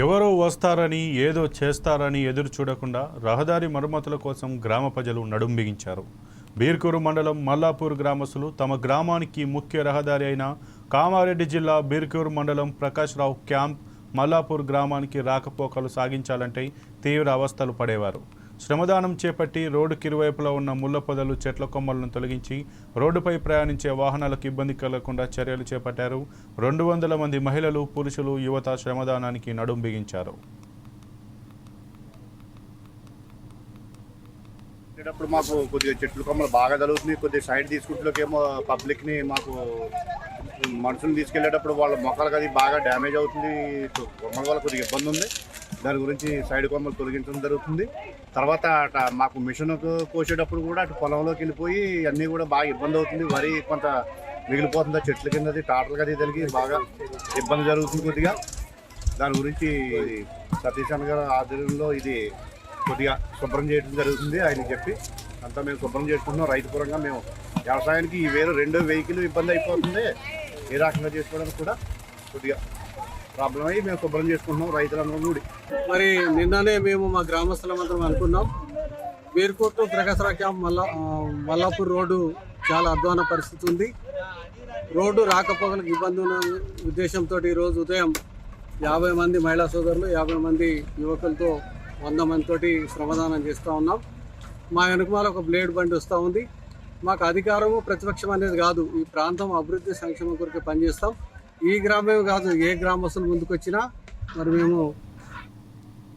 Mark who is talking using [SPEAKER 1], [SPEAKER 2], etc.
[SPEAKER 1] ఎవరో వస్తారని ఏదో చేస్తారని ఎదురు చూడకుండా రహదారి మరమ్మతుల కోసం గ్రామ ప్రజలు నడుం బిగించారు. బీర్కూరు మండలం మల్లాపూర్ గ్రామస్తులు తమ గ్రామానికి ముఖ్య రహదారి అయిన కామారెడ్డి జిల్లా బీర్కూరు మండలం ప్రకాష్ రావు క్యాంప్ మల్లాపూర్ గ్రామానికి రాకపోకలు సాగించాలంటే తీవ్ర అవస్థలు పడేవారు. శ్రమదానం చేపట్టి రోడ్డుకి ఇరువైపులా ఉన్న ముళ్ళ పొదలు చెట్ల కొమ్మలను తొలగించి రోడ్డుపై ప్రయాణించే వాహనాలకు ఇబ్బంది కలగకుండా చర్యలు చేపట్టారు. రెండు వందల మంది మహిళలు పురుషులు యువత శ్రమదానానికి నడుం బిగించారు.
[SPEAKER 2] అప్పుడు మాకు కొద్దిగా చెట్లు కొమ్మలు బాగా తలుగుతున్నాయి కొద్దిగా సైడ్ తీసుకుంటులోకేమో పబ్లిక్ని మాకు మనుషులు తీసుకెళ్ళేటప్పుడు వాళ్ళ మొక్కలకు అది బాగా డ్యామేజ్ అవుతుంది. కొమ్మల వల్ల కొద్దిగా ఇబ్బంది ఉంది. దాని గురించి సైడ్ కొమ్మలు తొలగించడం జరుగుతుంది. తర్వాత అట మాకు మిషన్ కోసేటప్పుడు కూడా అటు పొలంలోకి వెళ్ళిపోయి అన్నీ కూడా బాగా ఇబ్బంది అవుతుంది. వరి కొంత మిగిలిపోతుంది చెట్ల కిందది టాటర్కి అది తగిలి బాగా ఇబ్బంది జరుగుతుంది కొద్దిగా. దాని గురించి సతీష్ అన్న గారు ఆధ్వర్యంలో ఇది కొద్దిగా శుభ్రం చేయడం జరుగుతుంది ఆయన చెప్పి. అంతా మేము శుభ్రం చేసుకుంటున్నాం. రైతుపరంగా మేము వ్యవసాయానికి ఈ వేరే రెండో వెహికల్ ఇబ్బంది అయిపోతుంది. ఏ రకంగా చేసుకోవడానికి కూడా కొద్దిగా ప్రాబ్లం అయ్యి మేము శుభ్రం చేసుకుంటున్నాం రైతులందరం కూడి.
[SPEAKER 3] మరి నిన్ననే మేము మా గ్రామస్తులమందరం అనుకున్నాం. బీర్కోట్ ప్రకాశరా క్యాంప్ మల్లా మల్లాపూర్ రోడ్డు చాలా అధ్వాన పరిస్థితి ఉంది. రోడ్డు రాకపోకలకు ఇబ్బంది ఉన్న ఉద్దేశంతో ఈరోజు ఉదయం యాభై మంది మహిళా సోదరులు యాభై మంది యువకులతో వంద మందితోటి శ్రమదానం చేస్తూ ఉన్నాం. మా వెనుకమాల ఒక బ్లేడ్ బండి వస్తూ ఉంది. మాకు అధికారము ప్రతిపక్షం అనేది కాదు. ఈ ప్రాంతం అభివృద్ధి సంక్షేమం కొరకు పనిచేస్తాం. ఈ గ్రామమే కాదు ఏ గ్రామస్తులు ముందుకొచ్చినా మరి మేము